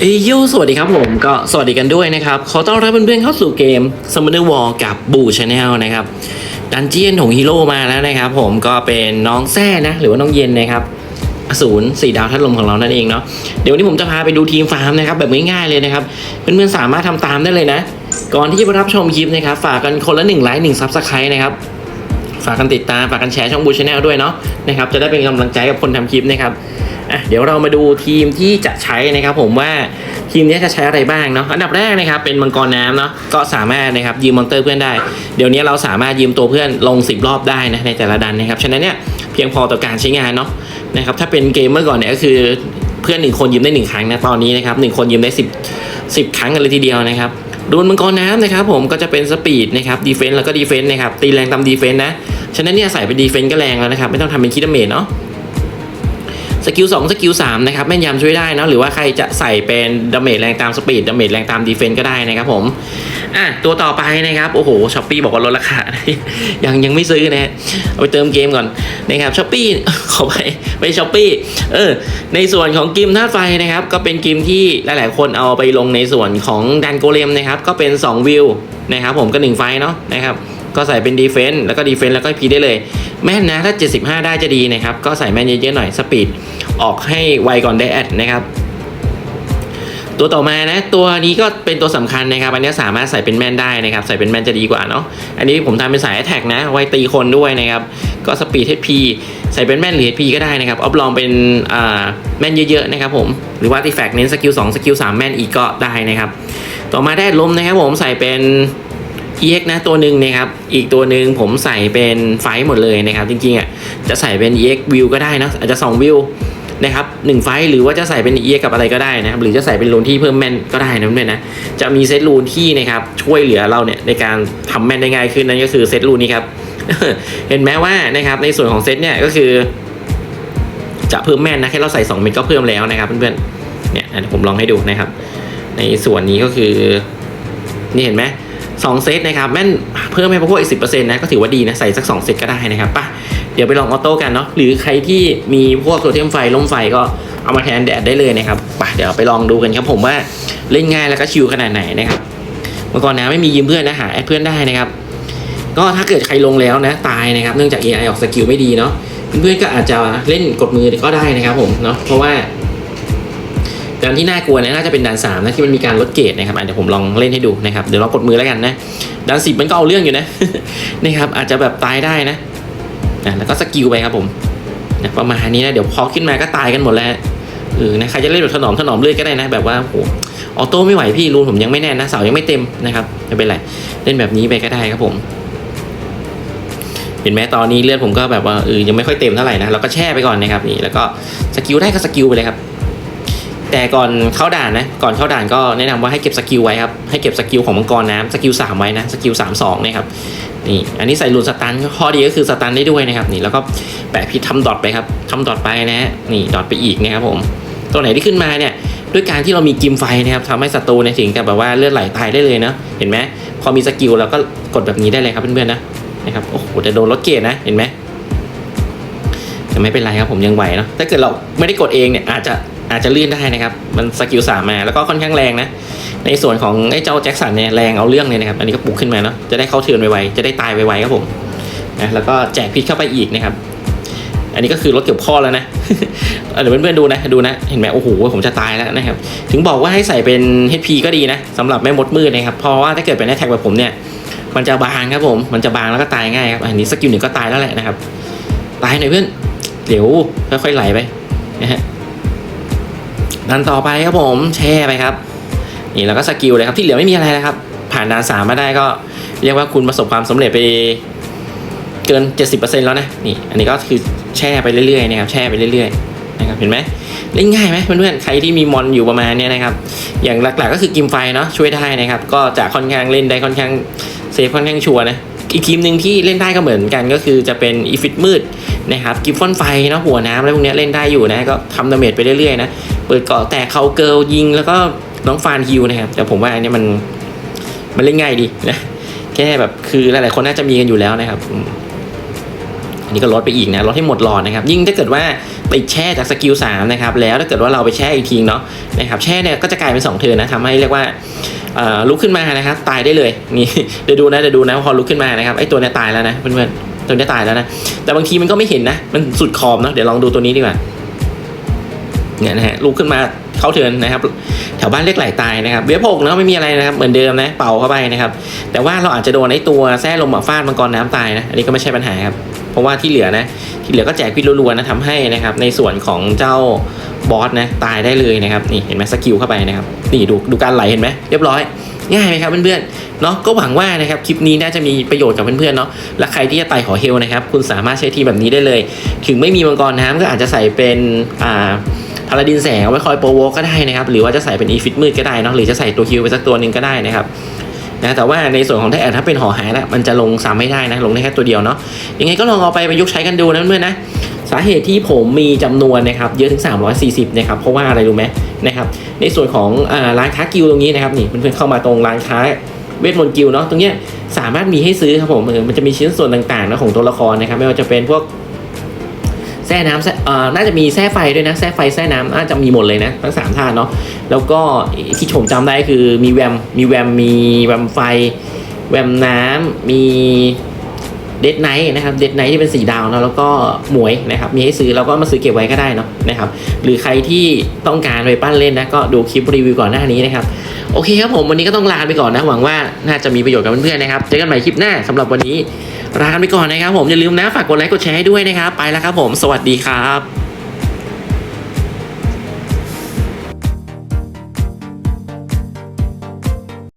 เอยโยสวัสดีครับผมก็สวัสดีกันด้วยนะครับ ขอต้อนรับเพื่อนๆเข้าสู่เกม Summoner War กับบูชาแนลนะครับดันเจียนของฮีโร่มาแล้วนะครับ ผมก็เป็นน้องแซ่นะ หรือว่าน้องเย็นนะครับอสูรสี่ดาวทัดลมของเรานั่นเองเนาะเดี๋ยววันนี้ผมจะพาไปดูทีมฟาร์มนะครับแบบง่ายๆเลยนะครับเพื่อนๆสามารถทำตามได้เลยนะ ก่อนที่จะไปรับชมคลิปนะครับ ฝากกันคนละหนึ่งไลค์หนึ่งซับสไครต์นะครับฝากกันติดตามฝากกันแชร์ช่องบูชาแนลด้วยเนาะนะครับจะได้เป็นกำลังใจกับคนทำคลิปนะครับ อะเดี๋ยวเรามาดูทีมที่จะใช้นะครับผมว่าทีมนี้จะใช้อะไรบ้างเนาะอันดับแรกนะครับเป็นมังกรน้ำเนาะก็สามารถนะครับยืมมอนเตอร์เพื่อนได้ เดี๋ยวนี้เราสามารถยืมตัวเพื่อนลง 10 รอบได้นะในแต่ละดันนะครับฉะนั้นเนี่ยเพียงพอต่อการใช้งานเนาะนะครับถ้าเป็นเกมเมื่อก่อนเนี่ยก็คือเพื่อนหนึ่งคนยืมได้หนึ่งครั้งนะตอนนี้นะครับหนึ่งคนยืมได้10 10 ครั้งกันเลยทีเดียวนะครับรูนมังกรน้ำนะครับผมก็จะเป็นสปีดนะครับดีเฟนส์แล้วก็ดีเฟนส์นะครับตีแรงตามดีเฟนส์นะฉะนั้นเนี่ยใส่เป็นดีเฟนส์ก็แรงแล้วนะครับไม่ต้องทำเป็นคิดเมจเนาะ สกิล2สกิล3นะครับแม่นยำช่วยได้นะหรือว่าใครจะใส่เป็นดาเมจแรงตามสปีดดาเมจแรงตามดีเฟนส์ก็ได้นะครับผมอะตัวต่อไปนะครับโอ้โหช้อปปี้บอกว่าลดราคา ยังยังไม่ซื้อนะฮะเอาไปเติมเกมก่อนนะครับช้อปปี้ขอไปไปช้อปปี้เออในส่วนของกิมธาตุไฟนะครับก็เป็นกิมที่หลาย ๆ คนเอาไปลงในส่วนของดันโกเลมนะครับก็เป็น 2 วิวนะครับผมก็1ไฟเนาะนะครับ ก็ใส่เป็นดีเฟนต์แล้วก็ดีเฟนต์แล้วก็พีได้เลย แม่นนะถ้า 75 ได้จะดีนะครับ ก็ใส่แม่นเยอะๆหน่อยสปีดออกให้ไวก่อนได้แอดนะครับตัวต่อมานะตัวนี้ก็เป็นตัวสำคัญนะครับอันนี้สามารถใส่เป็นแม่นได้นะครับใส่เป็นแม่นจะดีกว่าเนาะอันนี้ผมทำเป็นสายแท็กนะไว้ตีคนด้วยนะครับก็สปีด HP ใส่เป็นแม่นหรือ HP ก็ได้นะครับออฟลองเป็นแม่นเยอะๆนะครับผมหรือว่าตีแฟกเน้นสกิล2สกิล3แม่นอีกก็ได้นะครับต่อมาได้ลมนะครับผมใส่เป็น EX นะตัวหนึ่งนะครับ อีกตัวหนึ่งผมใส่เป็นไฟหมดเลยนะครับ จริงๆอะจะใส่เป็น EX วิวก็ได้นะอาจจะ2วิวนะครับหนึ่งไฟล์หรือว่าจะใส่เป็น EX กับอะไรก็ได้นะครับหรือจะใส่เป็นรูนที่เพิ่มแม่นก็ได้นะเพื่อนนะจะมีเซตรูนที่นะครับช่วยเหลือเราเนี่ยในการทำแม่นได้ง่ายขึ้นนั่นก็คือเซตรูนนี้ครับเห็นไหมว่านะครับในส่วนของเซตเนี่ยก็คือ จะเพิ่มแม่นนะแค่เราใส่2เม็ดก็เพิ่มแล้วนะครับเพื่อนๆเนี่ยเดี๋ยวผมลองให้ดูนะครับ ในส่วนนี้ก็คือนี่เห็นไหม สองเซตนะครับแม่นเพิ่มให้พวกอีกสินะก็ถือว่าดีนะ ใส่สัก 2 เซตก็ได้นะครับป่ะเดี๋ยวไปลองออโต้กันเนาะหรือใครที่มีพวกโซเทียมไฟล่มไฟก็เอามาแทนแดดได้เลยนะครับป่ะเดี๋ยวไปลองดูกันครับผมว่าเล่นง่ายแล้วก็ชิลขนาดไหนนะครับเมื่อก่อนนะไม่มียืมเพื่อนนะหาแอดเพื่อนได้นะครับ ก็ถ้าเกิดใครลงแล้วนะตายนะครับเนื่องจาก AI ออกสกิลไม่ดีเนาะเพื่อนๆก็อาจจะเล่นกดมือก็ได้นะครับผมเนาะเพราะว่า ดันที่น่ากลัวเนี่ยน่าจะเป็นดันสามนะที่มันมีการลดเกรดนะครับเดี๋ยวผมลองเล่นให้ดูนะครับเดี๋ยวลองกดมือแล้วกันนะดันสิบมันก็เอาเรื่องอยู่นะนะครับอาจจะแบบตายได้นะนะแล้วก็สกิลไปครับผมนะประมาณนี้นะเดี๋ยวพอขึ้นมาก็ตายกันหมดแล้วเออนะใครจะเล่นแบบถนอมถนอมเลือดก็ได้นะแบบว่าโหออโต้ไม่ไหวพี่รูนผมยังไม่แน่นนะเสายังไม่เต็มนะครับไม่เป็นไรเล่นแบบนี้ไปก็ได้ครับผมเห็นไหมตอนนี้เลือดผมก็แบบว่าเออยังไม่ค่อยเต็มเท่าไหร่นะเราก็แช่ไปก่อนนะครับนี่แล้วก็สกิลได้ก็สกิลไปเลยครับ แต่ก่อนเข้าด่านนะ ก่อนเข้าด่านก็แนะนำว่าให้เก็บสกิลไว้ครับ ให้เก็บสกิลของมังกรน้ำสกิลสามไว้นะสกิลสามสองนะครับ นี่ อันนี้ใส่รูนสตันข้อดีก็คือสตันได้ด้วยนะครับ นี่แล้วก็แปะพิษทำดอทไปครับทำดอทไปนะฮะนี่ดอทไปอีกนะครับผม ตัวไหนที่ขึ้นมาเนี่ย ด้วยการที่เรามีกิมไฟนะครับทำให้ศัตรูเนี่ยถึงกับแบบว่าเลือดไหลตายได้เลยนะ เห็นไหมพอมีสกิลเราก็กดแบบนี้ได้เลยครับเพื่อนๆนะ นะครับ โอ้โหแต่โดนลดเกรดนะ เห็นไหมแต่ไม่เป็นไรครับผมยังไหวเนาะ ถ้าเกิดเราไม่ได้กดเองเนี่ยอาจจะ อาจจะลื่นได้นะครับ มันสกิลสามมาแล้วก็ค่อนข้างแรงนะ ในส่วนของไอ้เจ้าแจ็คสันเนี่ยแรงเอาเรื่องเลยนะครับ อันนี้ก็ปลุกขึ้นมาเนาะ จะได้เข้าเทือนไวๆ จะได้ตายไวๆครับผมนะแล้วก็แจกพิษเข้าไปอีกนะครับ อันนี้ก็คือรถเกือบข้อแล้วนะ เดี๋ยวเพื่อนๆดูนะ ดูนะ เห็นไหมโอ้โห ผมจะตายแล้วนะครับ ถึงบอกว่าให้ใส่เป็น HP ก็ดีนะสำหรับแม่มดมืดนะครับ เพราะว่าถ้าเกิดเป็นแอทแทกแบบผมเนี่ย มันจะบางครับผม มันจะบางแล้วก็ตายง่ายครับ อันนี้สกิลหนึ่งก็ตายแล้วแหละนะครับ ตายหน่อยเพื่อน เดี๋ยวค่อยๆไหลไปนะฮะ ดันต่อไปครับผมแช่ไปครับ นี่แล้วก็สกิลเลยครับที่เหลือไม่มีอะไรแล้วครับ ผ่านด่านสามมาได้ก็เรียกว่าคุณประสบความสำเร็จไปเกิน 70%แล้วนะนี่อันนี้ก็คือแช่ไปเรื่อยๆนะครับแช่ไปเรื่อยๆนะครับเห็นไหมเล่นง่ายไหมเพื่อนๆใครที่มีมอนอยู่ประมาณนี้นะครับ อย่างหลักๆก็คือกิมไฟเนาะช่วยได้นะครับ ก็จะค่อนข้างเล่นได้ค่อนข้างเซฟค่อนข้างชัวร์นะอีกทีมหนึ่งที่เล่นได้ก็เหมือนกันก็คือจะเป็นอีฟิตมืดนะครับกิฟฟอนไฟเนาะหัวน้ำอะไรพวกนี้เล่นได้อยู่นะก็ทำดาเมจไปเรื่อยๆนะ เปิดเกาะแตกเขาเกิลยิงแล้วก็น้องฟานฮิวนะครับ แต่ผมว่าอันนี้มันมันเล่นง่ายดีนะแค่แบบคือหลายๆคนน่าจะมีกันอยู่แล้วนะครับ อันนี้ก็ลดไปอีกนะลดให้หมดหลอดนะครับ ยิ่งถ้าเกิดว่าไปแช่จากสกิล3นะครับ แล้วถ้าเกิดว่าเราไปแช่อีกทีเนาะนะครับ แช่เนี่ยก็จะกลายเป็น2เทิร์นนะทำให้เรียกว่าลุกขึ้นมานะครับ ตายได้เลยนี่เดี๋ยวดูนะเดี๋ยวดูนะพอลุกขึ้นมานะครับไอ้ตัวเนี้ยตายแล้วนะเพื่อนๆตัวเนี้ยตายแล้วนะ แต่บางทีมันก็ไม่เห็นนะ มันสุดขอบเนาะเดี๋ยวลองดูตัวนี้ดีกว่า เนี่ยนะฮะลุกขึ้นมาเข้าเทิร์นนะครับ แถวบ้านเรียกไหลตายนะครับเว็บหกเนาะไม่มีอะไรนะครับเหมือนเดิมนะเป่าเข้าไปนะครับ แต่ว่าเราอาจจะโดนไอ้ตัวแส้ลมหมาฟาดมังกรน้ำตายนะอันนี้ก็ไม่ใช่ปัญหาครับเพราะว่าที่เหลือนะที่เหลือก็แจกพิษรัวๆนะทำให้นะครับในส่วนของเจ้าบอสนะตายได้เลยนะครับนี่เห็นไหมสกิลเข้าไปนะครับนี่ดูดูการไหลเห็นไหมเรียบร้อยง่ายไหมครับเพื่อนๆเนาะก็หวังว่านะครับคลิปนี้น่าจะมีประโยชน์กับเพื่อนๆเนาะและใครที่จะไต่ขอเฮลนะครับคุณสามารถใช้ทีแบบนี้ได้เลย ถึงไม่มีมังกรน้ำก็อาจจะใส่เป็นอ่าาราดินแสงไว้คอยโปรโวก็ได้นะครับ หรือว่าจะใส่เป็นอีฟิตมืดก็ได้เนาะหรือจะใส่ตัวฮิวไปสักตัวหนึ่งก็ได้นะครับนะแต่ว่าในส่วนของถ้าแอดถ้าเป็นหอหายแล้วมันจะลงซ้ำไม่ได้นะลงได้แค่ตัวเดียวเนาะยังไงก็ลองเอาไปประยุกต์ใช้กันดูนะเพื่อนนะสาเหตุที่ผมมีจำนวนนะครับเยอะถึง 340นะครับเพราะว่าอะไรรู้ไหมนะครับในส่วนของอ่าร้านค้ากิลตรงนี้นะครับนี่เพื่อนๆเข้ามาตรงร้านค้าเวทมนต์กิลเนาะตรงเนี้ยสามารถมีให้ซื้อครับผมเออมันจะมีชิ้นส่วนต่างๆนะของตัวละครนะครับไม่ว่าจะเป็นพวก แส้น้ำแส้เอ่น่าจะมีแส้ไฟด้วยนะแส้ไฟแส้น้ำน่าจะมีหมดเลยนะทั้งสามท่าเนาะแล้วก็ที่ผมจำได้คือมีแวมมีแวมมีแวมไฟ แวมน้ำมีเดดไนท์นะครับเดดไนท์ที่เป็นสีดาวเนาะแล้วก็หมวยนะครับมีให้ซื้อแล้วก็มาซื้อเก็บไว้ก็ได้เนาะนะครับหรือใครที่ต้องการไปปั้นเล่นนะก็ดูคลิปรีวิวก่อนหน้านี้นะครับโอเคครับผมวันนี้ก็ต้องลาไปก่อนนะหวังว่าน่าจะมีประโยชน์กับเพื่อนๆนะครับเจอกันใหม่คลิปหน้าสำหรับวันนี้ ลากันไปก่อนนะครับผมอย่าลืมนะฝากกดไลค์กดแชร์ให้ด้วยนะครับ ไปแล้วครับผม สวัสดีครับ